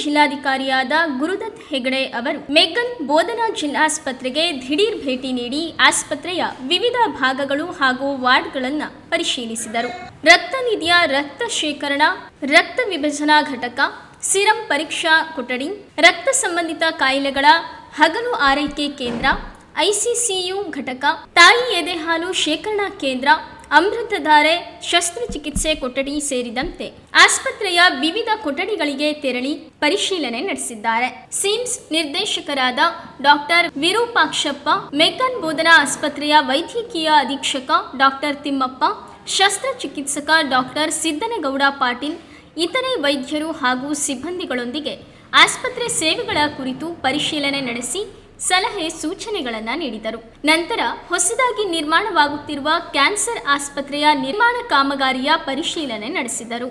ಜಿಲ್ಲಾಧಿಕಾರಿಯಾದ ಗುರುದತ್ ಹೆಗಡೆ ಅವರು ಮೆಗ್ಗನ್ ಬೋಧನಾ ಜಿಲ್ಲಾಸ್ಪತ್ರೆಗೆ ದಿಢೀರ್ ಭೇಟಿ ನೀಡಿ ಆಸ್ಪತ್ರೆಯ ವಿವಿಧ ಭಾಗಗಳು ಹಾಗೂ ವಾರ್ಡ್ಗಳನ್ನು ಪರಿಶೀಲಿಸಿದರು. ರಕ್ತ ನಿಧಿಯ ರಕ್ತ ಶೇಖರಣಾ, ರಕ್ತ ವಿಭಜನಾ ಘಟಕ, ಸಿರಂ ಪರೀಕ್ಷಾ ಕೊಠಡಿ, ರಕ್ತ ಸಂಬಂಧಿತ ಕಾಯಿಲೆಗಳ ಹಗಲು ಆರೈಕೆ ಕೇಂದ್ರ, ಐಸಿಸಿಯು ಘಟಕ, ತಾಯಿ ಎದೆಹಾಲು ಶೇಖರಣಾ ಕೇಂದ್ರ ಅಮೃತಧಾರೆ ಶಸ್ತ್ರಚಿಕಿತ್ಸೆ ಕೊಠಡಿ ಸೇರಿದಂತೆ ಆಸ್ಪತ್ರೆಯ ವಿವಿಧ ಕೊಠಡಿಗಳಿಗೆ ತೆರಳಿ ಪರಿಶೀಲನೆ ನಡೆಸಿದ್ದಾರೆ. ಸಿಮ್ಸ್ ನಿರ್ದೇಶಕರಾದ ಡಾಕ್ಟರ್ ವಿರೂಪಾಕ್ಷಪ್ಪ ಮೆಕನ್ ಬೋಧನಾ ಆಸ್ಪತ್ರೆಯ ವೈದ್ಯಕೀಯ ಅಧೀಕ್ಷಕ ಡಾಕ್ಟರ್ ತಿಮ್ಮಪ್ಪ ಶಸ್ತ್ರಚಿಕಿತ್ಸಕ ಡಾಕ್ಟರ್ ಸಿದ್ದನಗೌಡ ಪಾಟೀಲ್, ಇತರೆ ವೈದ್ಯರು ಹಾಗೂ ಸಿಬ್ಬಂದಿಗಳೊಂದಿಗೆ ಆಸ್ಪತ್ರೆ ಸೇವೆಗಳ ಕುರಿತು ಪರಿಶೀಲನೆ ನಡೆಸಿ ಸಲಹೆ ಸೂಚನೆಗಳನ್ನು ನೀಡಿದರು. ನಂತರ ಹೊಸದಾಗಿ ನಿರ್ಮಾಣವಾಗುತ್ತಿರುವ ಕ್ಯಾನ್ಸರ್ ಆಸ್ಪತ್ರೆಯ ನಿರ್ಮಾಣ ಕಾಮಗಾರಿಯ ಪರಿಶೀಲನೆ ನಡೆಸಿದರು.